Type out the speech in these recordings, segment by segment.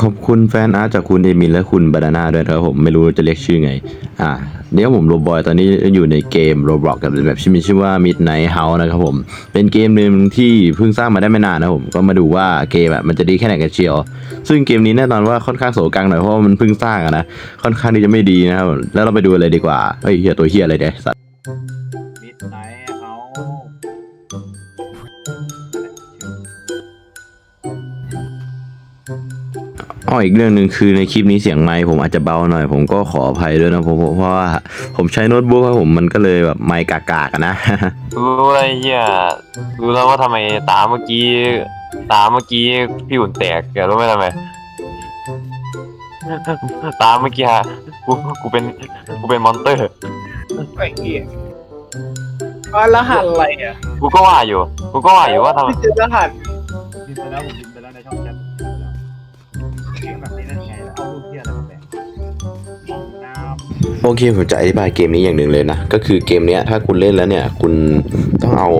ขอบคุณแฟนอาร์ตจากคุณเอมินและคุณบานาน่าด้วยนะครับผมไม่รู้จะเรียกชื่อไง อ่าเดี๋ยวผมโรบอยตอนนี้อยู่ในเกมโรบล็อกกับแบบชื่อมีชื่อว่า Midnight House นะครับผม เป็นเกมหนึ่งที่เพิ่งสร้างมาได้ไม่นานนะครับผมก็มาดูว่าเกมอะมันจะดีแค่ไหนกันเชียว ซึ่งเกมนี้แน่นอนว่าค่อนข้างโสกังหน่อยเพราะว่ามันเพิ่งสร้างอะนะค่อนข้างที่จะไม่ดีนะครับแล้วเราไปดูเลยดีกว่าเฮ้ยเฮียตัวเฮียอะไรเนี่ยสัตว์มิดไนเขา อ๋ออีกเรื่องหนึ่งคือในคลิปนี้เสียงไมค์ผมอาจจะเบาหน่อย ผมก็ขออภัยด้วยนะเพราะเพราะว่าผมใช้โน้ตบุ๊กครับผมมันก็เลยแบบไมค์กากๆอะนะ รู้อะไรเฮียรู้แล้วว่าทำไมตาเมื่อกี้ ตาเมื่อกี้พี่อุ่นแตกแกรู้ไหมทำไม ตาเมื่อกี้ฮะกูกูเป็นกูเป็นมอนเตอร์ ไอ้เหี้ยอะรหัสอะไรอะกูก็ว่าอยู่ กูก็ว่าอยู่ว่าทำไม ไม่เจอรหัสพิมพ์ไปแล้วผม โอเคผมจะอธิบายเกมนี้อย่างหนึ่งเลยนะ ก็คือเกมนี้ถ้าคุณเล่นแล้วเนี่ย คุณต้องเอา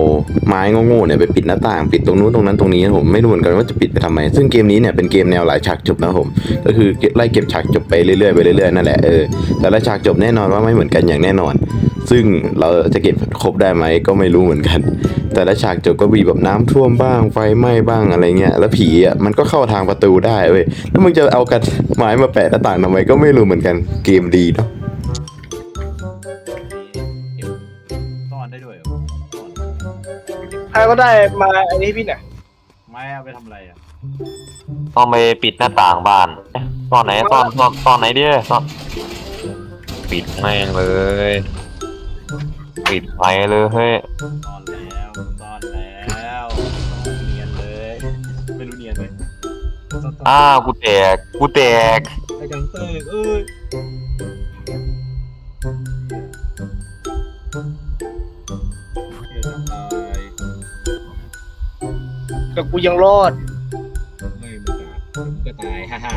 ไม้โง่ๆเนี่ยไปปิดหน้าต่าง ปิดตรงนู้นตรงนั้นตรงนี้นะผมไม่รู้เหมือนกันว่าจะปิดไปทำไม ซึ่งเกมนี้เนี่ยเป็นเกมแนวหลายฉากจบนะผม ก็คือไล่เก็บฉากจบไปเรื่อยๆไปเรื่อยๆนั่นแหละเออแต่ละฉากจบแน่นอนว่าไม่เหมือนกันอย่างแน่นอน ซึ่งเราจะเก็บครบได้ไหมก็ไม่รู้เหมือนกัน แต่ละฉากจบก็มีแบบน้ำท่วมบ้างไฟไหม้บ้างอะไรเงี้ยแล้วผีอะมันก็เข้าทางประตูได้เว้ยแล้วมึงจะเอากันไม้มาแปะหน้าต่างทำไมก็ไม่รู้เหมือนกันเกมดีเนาะ ใครก็ได้มาอันนี้พี่หน่อยไม่เอาไปทำอะไรอะต้องไปปิดหน้าต่างบ้านเอ๊ะซ่อนไหนซ่อนซ่อนซ่อนไหนดิซ่อนปิดแม่งเลย ปิดไปเลยเฮ้ยซ่อนแล้วซ่อนแล้วต้องเนียนเลยไม่รู้เนียนไหมซ่อนซ่อนอ้าวกูแตกกูแตก ไอ้กังเตอร์เอ้ย แต่กูยังรอด ไม่มึงตายมึงก็ตายฮ่าฮ่า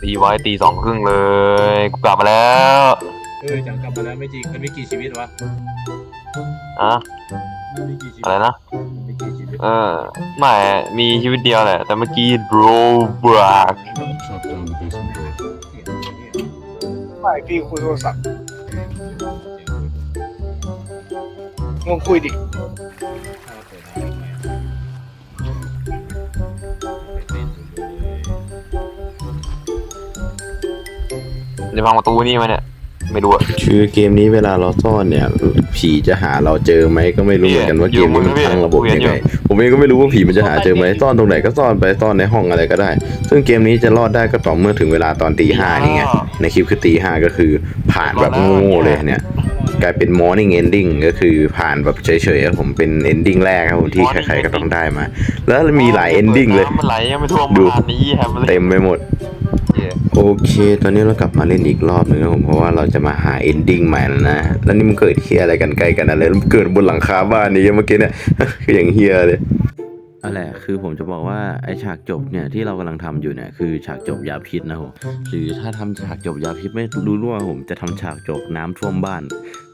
ตีไว้ตีสองครึ่งเลยกูกลับมาแล้วเออจังกลับมาแล้วไม่จริงมันมีกี่ชีวิตวะอะมันมีกี่ชีวิตอะไรนะมันมีกี่ชีวิตเออไม่มีชีวิตเดียวแหละ แต่เมื่อกี้โรบรัก Shut down the basement door. ไม่พี่คุยโทรศัพท์งงคุยดิ จะพังประตูนี่มาเนี่ย ไม่รู้อะคือเกมนี้เวลาเราซ่อนเนี่ย ผีจะหาเราเจอไหมก็ไม่รู้เหมือนกันว่าเกมนี้มันตั้งระบบยังไงผมเองก็ไม่รู้ว่าผีมันจะหาเจอไหมซ่อนตรงไหนก็ซ่อนไปซ่อนในห้องอะไรก็ได้ ซึ่งเกมนี้จะรอดได้ก็ต่อเมื่อถึงเวลาตอนตีห้านี่ไงในคลิปคือตีห้าก็คือผ่านแบบโง่ๆเลยเนี่ยกลายเป็น morning ending ก็คือผ่านแบบเฉยๆครับผมเป็น ending แรกครับผมที่ใครๆก็ต้องได้มา แล้วมีหลาย ending เลยน้ำมันไหลยังไม่ท่วมดูบ้านนี้แฮมเลยเต็มไปหมด โอเค ตอนนี้เรากลับมาเล่นอีกรอบหนึงครับผม เพราะว่าเราจะมาหา ending ใหม่แล้วนะ แล้วนี่มันเกิดเฮียอะไรกันใกล้กันอะไรแล้วมันเกิดบนหลังคาบ้านนี้เมื่อกี้เนี่ย คืออย่างเฮียเลยนั่นแหละคือผมจะบอกว่าไอฉากจบเนี่ยที่เรากำลังทำอยู่เนี่ยคือฉากจบยาพิษนะผมหรือถ้าทำฉากจบยาพิษไม่รู้ร่วงผมจะทำฉากจบน้ำท่วมบ้าน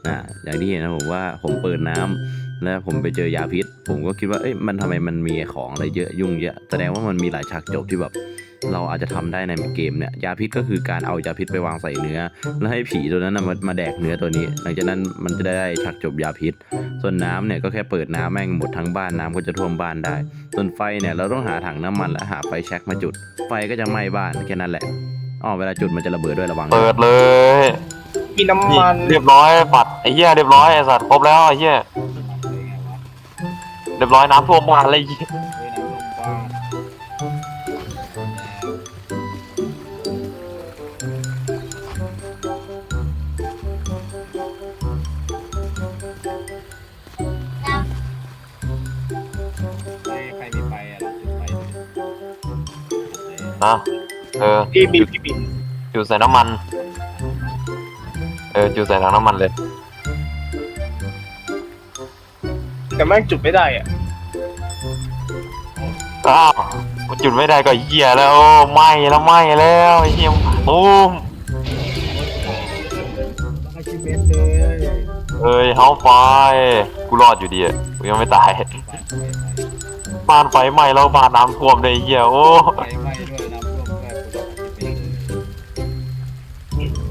อ่าอย่างที่เห็นนะผมว่าผมเปิดน้ำแล้วผมไปเจอยาพิษ ผมก็คิดว่าเอ้ยมันทำไมมันมีของอะไรเยอะยุ่งเยอะแสดงว่ามันมีหลายฉากจบที่แบบ เราอาจจะทำได้ในเกมเนี่ยยาพิษก็คือการเอายาพิษไปวางใส่เนื้อ แล้วให้ผีตัวนั้นนะมามาแดกเนื้อตัวนี้ หลังจากนั้นมันจะได้ฉากจบยาพิษ ส่วนน้ำเนี่ยก็แค่เปิดน้ำแม่งหมดทั้งบ้านน้ำก็จะท่วมบ้านได้ ส่วนไฟเนี่ยเราต้องหาถังน้ำมันและหาไฟแช็กมาจุด ไฟก็จะไหม้บ้านแค่นั้นแหละอ๋อเวลาจุดมันจะระเบิดด้วยระวังนะเปิดเลยมีน้ำนี่มันเรียบร้อยปัดไอ้เหี้ยเรียบร้อยไอ้สัตว์ครบแล้วไอ้เหี้ยเรียบร้อยน้ำท่วมบ้านอะไรเหี้ย ดิอะเออพี่มีพี่มีจุดใส่น้ำมัน เออจุดใส่ถังน้ำมันเลย แต่แม่งจุดไม่ได้อะอ้าวมันจุดไม่ได้ก็เหี้ยแล้วไหม้แล้วไหม้แล้วไอ้เหี้ยโอ้มแล้วก็ชิเมนเลยเอ้ยเฮาไฟกูรอดอยู่ดีอะกูยังไม่ตายไฟไฟไฟบ้านไฟไหม้แล้วบ้านน้ำท่วมเลยไอ้เหี้ยโอ้ไฟไห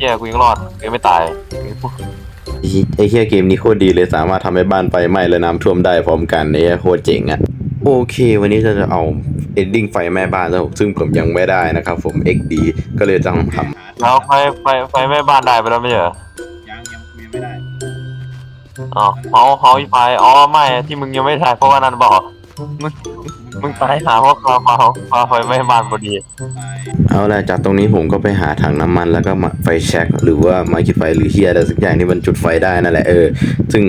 เหี้ยกูยังรอดกูยังไม่ตายไอ้ไอ้เฮียเกมนี้โคตรดีเลยสามารถทำให้บ้านไฟไหม้และน้ำท่วมได้พร้อมกันเนี่ยโคตรเจ๋งอะ่ะโอเค วันนี้จะจะเอา ending ไฟไหม้บ้านแล้วซึ่งผมยังไม่ได้นะครับ ผม XD ก็เลยต้องทำแล้วไฟไฟไฟไหม้บ้านได้ไปแล้วไม่ใช่เหรอยังยังกูยังไม่ได้อ๋อเอาเขาอีไฟอ๋อไม่ที่มึงยังไม่ถ่ายเพราะว่านั่นบอกมึงมึงตายหาเพราะเขาเขาเขาไฟไม้บ้านพอดีเอาละจากตรงนี้ผมก็ไปหาถังน้ำมันแล้วก็มาไฟแช็กหรือว่าไม้ขีดไฟหรือเฮียอะไรสักอย่างที่มันจุดไฟได้นั่นแหละเออ ซึ่ง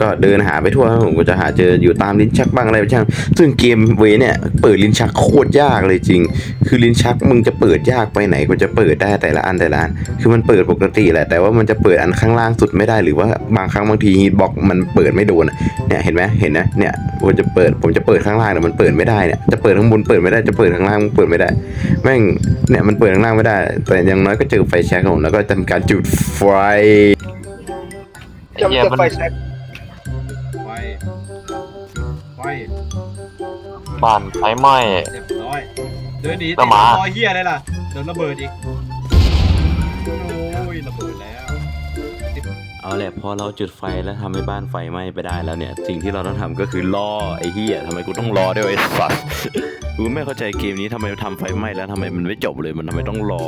ก็เดินหาไปทั่วครับผมก็จะหาเจออยู่ตามลิ้นชักบ้างอะไรบ้างซึ่งเกมเวเนี่ยเปิดลิ้นชักโคตรยากเลยจริง คือลิ้นชักมึงจะเปิดยากไปไหนก็จะเปิดได้แต่ละอันแต่ละอันคือมันเปิดปกติแหละแต่ว่ามันจะเปิดอันข้างล่างสุดไม่ได้หรือว่าบางครั้งบางทีฮีทบ็อกมันเปิดไม่โดนเนี่ยเห็นไหมเห็นนะเนี่ยผมจะเปิดผมจะเปิดข้างล่างแต่มันเปิดไม่ได้เนี่ยจะเปิดข้างบนเปิดไม่ได้จะเปิดข้างล่างเปิดไม่ได้ แม่งเนี่ยมันเปิดข้างล่างไม่ได้ แต่อย่างน้อยก็เจอไฟแช็กของผมแล้วก็ทำการจุดไฟไอ้เหี้ยมันไฟไฟบ้านไฟไหม้เรียบร้อยเดินหนีแล้วหมารอยเฮียอะไรล่ะโดนระเบิดอีก เอาแหละพอเราจุดไฟแล้วทำให้บ้านไฟไหม้ไปได้แล้วเนี่ย สิ่งที่เราต้องทำก็คือรอไอ้เหี้ยทำไมกูต้องรอด้วยไอ้สัสกูไม่เข้าใจเกมนี้ทำไมทำไฟไหม้แล้วทำไมมันไม่จบเลยมันทำไมต้องรอ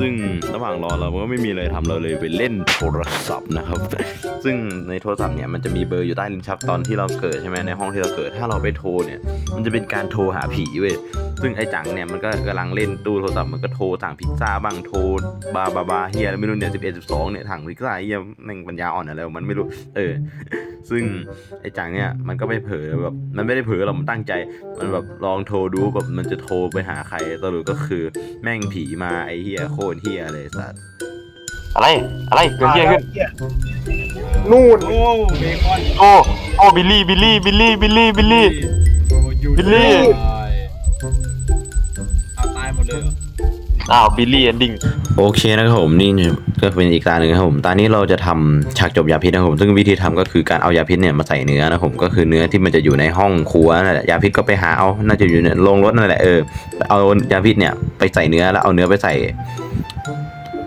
ซึ่งระหว่างรอเราก็ไม่มีอะไรทำเราเลยไปเล่นโทรศัพท์นะครับ ซึ่งในโทรศัพท์เนี่ยมันจะมีเบอร์อยู่ใต้ลิ้นชักตอนที่เราเกิดใช่ไหมในห้องที่เราเกิด ถ้าเราไปโทรเนี่ย มันจะเป็นการโทรหาผีเว้ยซึ่งไอ้จังเนี่ยมันก็กำลังเล่นตู้โทรศัพท์มันก็โทรสั่งพิซซ่าบ้างโทรบาบาบาเฮียไม่รู้เนี่ยสิบเอ็ดสิบสองเนี่ยถังพิซซ่าเฮียแม่งปัญญาอ่อนอะไรของมันไม่รู้ เออ ซึ่งไอ้จังเนี่ยมันก็ไม่เผลอแบบมันไม่ได้เผลอหรอกมันตั้งใจ มันแบบลองโทรดูแบบมันจะโทรไปหาใครสรุปก็คือแม่งผีมาไอ้เฮียโคตรเฮียเลยสัสอะไรอะไรเกิดเหี้ยขึ้นนู่นโอ้เบคอนโอ้โอ้บิลลี่บิลลี่บิลลี่บิลลี่บิลลี่โอ้ยูบิลลี่ อ้าวบิลลี่เอนดิ้งโอเคนะครับผมนี่ก็เป็นอีกตาหนึ่งครับผมตานี้เราจะทำฉากจบยาพิษนะครับผมซึ่งวิธีทำก็คือการเอายาพิษเนี่ยมาใส่เนื้อนะครับผมก็คือเนื้อที่มันจะอยู่ในห้องครัวนั่นแหละยาพิษก็ไปหาเอาน่าจะอยู่ในโรงรถนั่นแหละเออเอายาพิษเนี่ยไปใส่เนื้อแล้วเอาเนื้อไปใส่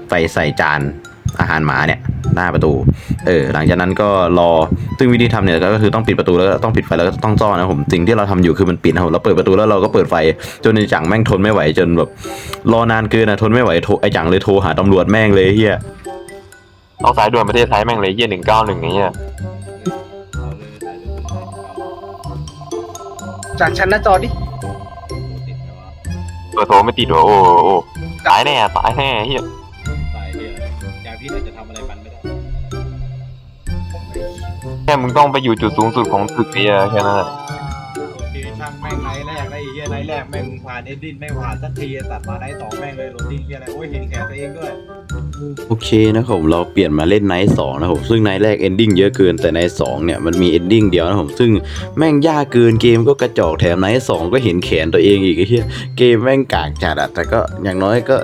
ไปใส่จานอาหารหมาเนี่ย น้าประตู เออหลังจากนั้นก็รอซึ่งวิธีทำเนี่ยก็คือต้องปิดประตูแล้วก็ต้องปิดไฟแล้วก็ต้องซ่อนนะครับผมสิ่งที่เราทำอยู่คือมันปิดนะครับผมเราเปิดประตูแล้วเราก็เปิดไฟจนไอ้จังแม่งทนไม่ไหวจนแบบรอนานเกินนะทนไม่ไหวโทรไอ้จังเลยโทรหาตำรวจแม่งเลยเฮียเอาสายด่วนประเทศไทยแม่งเลยเหี้ยหนึ่งเก้าหนึ่งไอ้เหี้ยเอาเลยใส่เลยใส่เลยเอาจากชั้นหน้าจอดิติดไหมวะเบอร์โทรไม่ติดวะโอ้โอ้ตายแน่ตายแน่เหี้ย ค่มึงต้องไปอยู่จุดสูงสุดของตึกไอ้เหี้ยแค่นั้นแหละโอเคช่างแม่งไนท์แรกได้ไอ้เฮียไนท์แรกแม่งผ่านเอ็ดดินไม่ผ่านสักทีตัดมาไนท์สองแม่งเลยโรดดิ้งเฮียอะไรโอ้ยเห็นแขนตัวเองด้วยโอเคนะครับผมเราเปลี่ยนมาเล่นไนท์สองนะครับผมซึ่งไนท์แรกเอนดิ้งเยอะเกินแต่ไนท์สองเนี่ยมันมีเอนดิ้งเดียวนะครับผมซึ่งแม่งยากเกินเกมก็กระจอกแถมไนท์สองก็เห็นแขนตัวเองอีกไอ้เหี้ยเกมแม่งกากจัดอะแต่ก็อย่างน้อยก็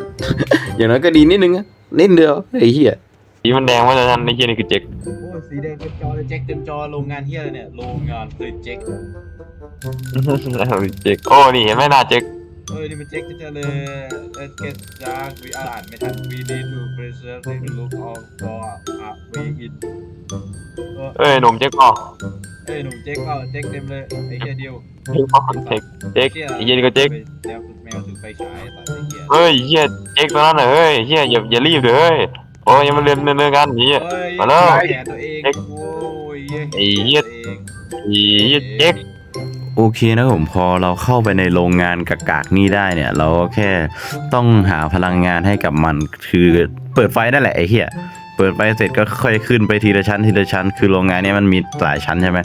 อย่างน้อยก็ดีนิดนึงอะนิดเดียวไอ้เหี้ย สีมันแดงว่าจะนั่นไอ้เหี้ยนี่คือเจ๊กโอ้ยสีแดงเต็มจอเลยแจ็คเต็มจอโรงงานเฮียเลยเนี่ยโรงงานผลิตเจ็คเจ๊กโอ้นี่เห็นไหมหน้าเจ๊กเอ้ยนี่มันเจ็คจะเลย let's get dark we อ่านไม่ทัน we need to preserve the look of for a way in เอ้ยหนุ่มเจ๊กอ๋อเอ้ยหนุ่มเจ๊กเปล่าเจ๊กเต็มเลยไอ้เฮียเดียวเจ๊กอ๋อเจ๊กเจ๊กไอ้เหี้ยนี่ก็เจ๊กแนวแมวถือไฟฉายตัดไอ้เฮียเฮ้ยเหี้ยเจ๊กตัวนั้นน่ะเฮ้ยเหี้ยอย่าอย่ารีบเด้อเฮ้ย โอ้ยยังมาเรียนเรื่องกันเหี้ยเอ้ยมาแล้วแขนตัวเองเจ๊กโอ้ยเหี้ยไอ้เหี้ยตัวเองไอ้เหี้ยเจ๊กโอเคนะครับผมพอเราเข้าไปในโรงงานกากๆนี่ได้เนี่ย เราก็แค่ต้องหาพลังงานให้กับมันคือเปิดไฟนั่นแหละไอ้เหี้ยเปิดไฟเสร็จก็ค่อยขึ้นไปทีละชั้นทีละชั้น คือโรงงานเนี้มันมีหลายชั้นใช่ไหม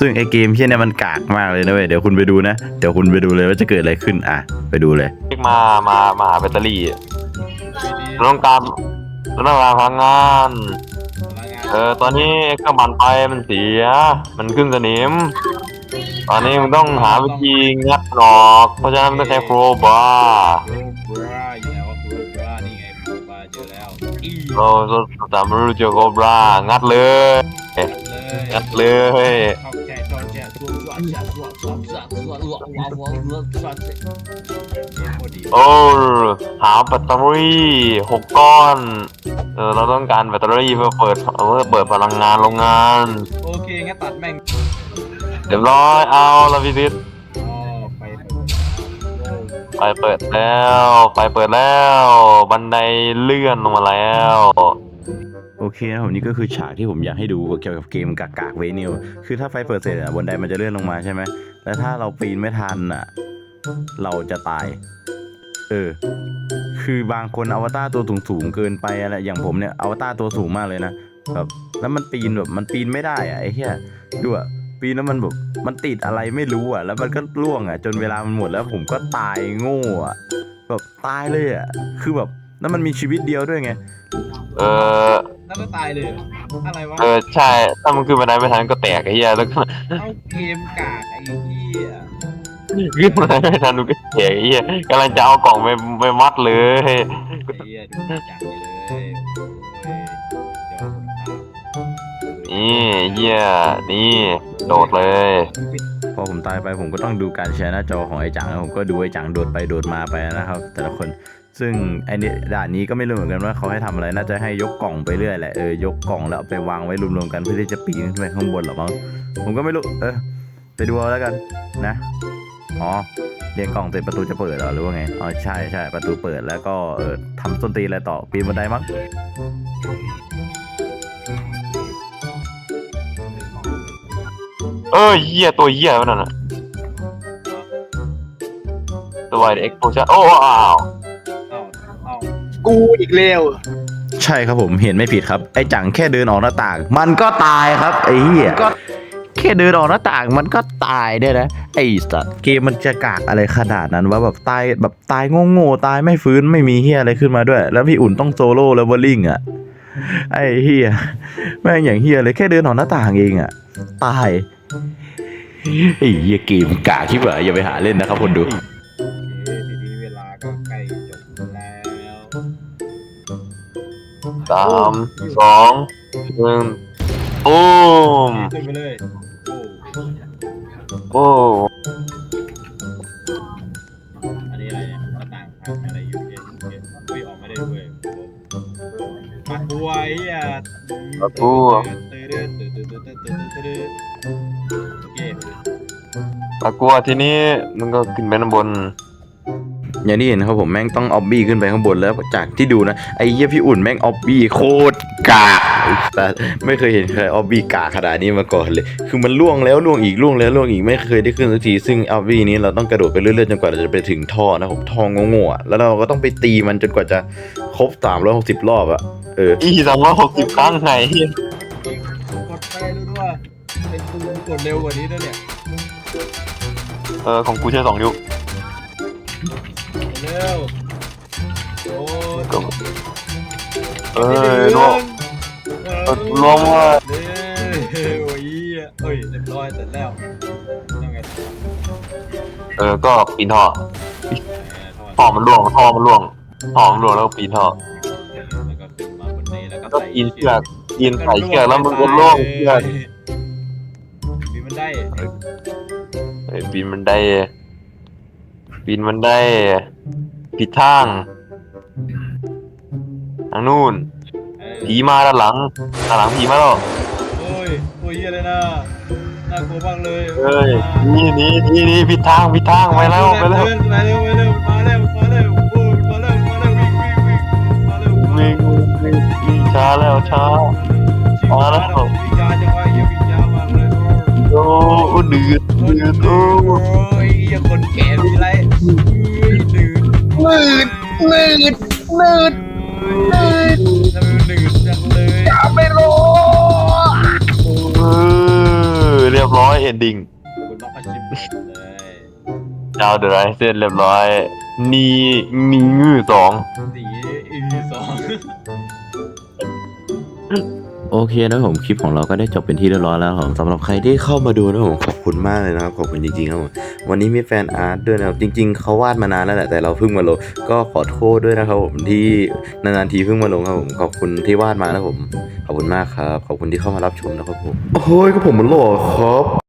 ซึ่งไอ้เกมเชี่ยเนี่ยมันกากมากเลยนะเว้ยเดี๋ยวคุณไปดูนะ เดี๋ยวคุณไปดูเลยว่าจะเกิดอะไรขึ้นอะไปดูเลยเจ๊กมามามาหาแบตเตอรี่ดีๆเราต้องการ เราต้องการพลังงานพลังงาน เออตอนนี้เครื่องปั่นไฟมันเสีย มันขึ้นสนิม ตอนนี้มึงต้องหาวิธีงัดออก เพราะฉะนั้นมึงต้องใช้โครบาร์โคบราอยู่ไหนวะโคบรานี่ไงโคบราเจอแล้วอีเราเราตามรู้เจอโคบรางัดเลยเลย งัดเลย โอ้หาแบตเตอรี่หกก้อน เออเราต้องการแบตเตอรี่เพื่อเปิดเพื่อเปิดพลังงานโรงงานโอเคงั้นตัดแม่งเรียบร้อยเอาละพี่ทิศอ๋อไปเถอะโว้ไปเปิดแล้ว ไปเปิดแล้ว บันไดเลื่อนลงมาแล้ว โอเคนะผมนี่ก็คือฉากที่ผมอยากให้ดูเกี่ยวกับเกมกากากเวนิวคือถ้าไฟเปิดเสร็จอะบนไดมันจะเลื่อนลงมาใช่ไหมแล้วถ้าเราปีนไม่ทันอะเราจะตาย เออ คือบางคนอวตารตัวสูงเกินไปอะไรอย่างผมเนี่ยอวตารตัวสูงมากเลยนะแบบแล้วมันปีนแบบมันปีนไม่ได้อะไอ้เหี้ยดูอะปีนแล้วมันแบบมันติดอะไรไม่รู้อะแล้วมันก็ล่วงอะจนเวลามันหมดแล้วผมก็ตายโง่อะแบบตายเลยอะคือแบบ แล้วมันมีชีวิตเดียวด้วยไง เออแล้วก็ตายเลยอะไรวะ เออใช่ถ้ามันขึ้นบันไดไม่ทันก็แตกไอ้เหี้ยแล้วก็เอาเกมกากไอ้เหี้ยขึ้นบันไดไม่ทันดูก็แตกไอ้เหี้ยกำลังจะเอากล่องไปไปมัดเลยไอ้เหี้ยดูจังเลยโอ้ยเดี๋ยวผมพานี่เหี้ยนี่โดดเลย พอผมตายไปผมก็ต้องดูการแชร์หน้าจอของไอ้จังแล้วผมก็ดูไอ้จังโดดไปโดดมาไปนะครับ แต่ละคน ซึ่งไอ้นี่ด่านนี้ก็ไม่รู้เหมือนกันว่าเขาให้ทำอะไร น่าจะให้ยกกล่องไปเรื่อยแหละเออยกกล่องแล้วไปวางไว้รวมๆกันเพื่อที่จะปีนขึ้นไปข้างบนหรอมั้งผมก็ไม่รู้เออไปดูเอาแล้วกันนะอ๋อเรียงกล่องเสร็จประตูจะเปิดหรอหรือว่าไงอ๋อใช่ใช่ประตูเปิดแล้วก็เออทำส้นตีนอะไรต่อปีนบันไดมั้งเออเหี้ยตัวเหี้ยมันนั่นน่ะตัวเอ็กโพชั่นโอ้อ้าว กูอีกแล้วใช่ครับผมเห็นไม่ผิดครับ ไอ้จังแค่เดินออกหน้าต่าง มันก็ตายครับไอ้เหี้ยก็แค่เดินออกหน้าต่างมันก็ตายได้นะไอ้สัตว์เกมมันจะกากอะไรขนาดนั้นว่าแบบตายแบบตายโง่ๆตายไม่ฟื้นไม่มีเฮียอะไรขึ้นมาด้วย แล้วพี่อุ่นต้องโซโล่แล้ววอลลิงอะไอ้เฮียแม่งอย่างเฮียเลยแค่เดินออกหน้าต่างเองอะตายไอ้เฮียเกมกากที่แบบอย่าไปหาเล่นนะครับคนดู สามสองหนึ่งบูมขึ้นปเลมโอันนี้อะไรเนี่ยาต่างพังอะไรอยู่เนี่ยเออกไม่ได้ด้วยปัดบัวยปัดบัวดตื่นวดทีนี้มึงก็ขึ้นไปด้านบน อย่างที่เห็นนะครับผมแม่งต้องออบบี้ขึ้นไปข้างบนแล้วจากที่ดูนะไอ้เหี้ยพี่อุ่นแม่งออบบี้โคตรกากแต่ไม่เคยเห็นใครออบบี้กากขนาดนี้มาก่อนเลย คือมันล่วงแล้วล่วงอีกล่วงแล้วล่วงอีกไม่เคยได้ขึ้นสักทีซึ่งออบบี้นี้เราต้องกระโดดไปเรื่อยๆจนกว่าเราจะไปถึงท่อนะผมท่อโง่ๆอะแล้วเราก็ต้องไปตีมันจนกว่าจะครบ360รอบอะเอออีสามร้อยหกสิบครั้งไงกดไปรู้ด้วยไอ้ตูนกดเร็วกว่านี้ด้วยเนี่ยเออของกูใช้สองนิ้ว เร็วโอ้ยก็เออรวมเออรวมว่าเด้โอ้ยเอ้ยเรียบร้อยเสร็จแล้วยังไงต่อเออ ก็ปีนท่อแหมทอดท่อมันร่วงท่อมันร่วงท่อมันร่วงแล้วก็ปีนท่อแล้วก็ขึ้นมาบนนี้แล้วก็ก็ใส่ปีนเชือกปีนใส่เชือกแล้วมันก็ร่วงเชือกมีมันได้ เออปีนมันได้ ปีนมันได้ ผิดทาง ทางนู่น เออผีมาด้านหลังด้านหลังผีมาแล้ว โอ้ยโอ้ยเหี้ยเลยนะน่ากลัวมากเลยเอ้ยนี่นี่นี่นี่ผิดทางผิดทางไปแล้วไปแล้วมาเร็วมาเร็วมาเร็วมาเร็วโอ้ยมาเร็วมาเร็ววิ่งวิ่งวิ่งมาเร็วมาวิ่เร็งววิ่งวิ่งช้าแล้วช้า มาแล้ว วิ่งยาจังวะเหี้ยวิ่งยามากเลยโอ้โอ้ดืดโอ้ดืดโอ้ยเหี้ยคนแก่มีไรอุ้ยดืด มืดมืดมืดมืดทำไมมันดืดจังเลยไม่รู้เออเรียบร้อยเอนดิ้งคุณล็อกอาชีพเลยดาวเดอะไรเสร็จเรียบร้อย นี่มีมือสองสีอีสอง โอเคนะผมคลิปของเราก็ได้จบเป็นที่เรียบร้อยแล้วครับสำหรับใครที่เข้ามาดูนะผมขอบคุณมากเลยนะครับขอบคุณจริงๆครับผมวันนี้มีแฟนอาร์ตด้วยนะครับจริง ๆเขาวาดมานานแล้วแหละแต่เราเพิ่งมาลงก็ขอโทษด้วยนะครับผมที่นานๆทีเพิ่งมาลงครับผมขอบคุณที่วาดมานะผมขอบคุณมากครับขอบคุณที่เข้ามารับชมนะครับผมโอ้ยก็ผมมันหล่อครับ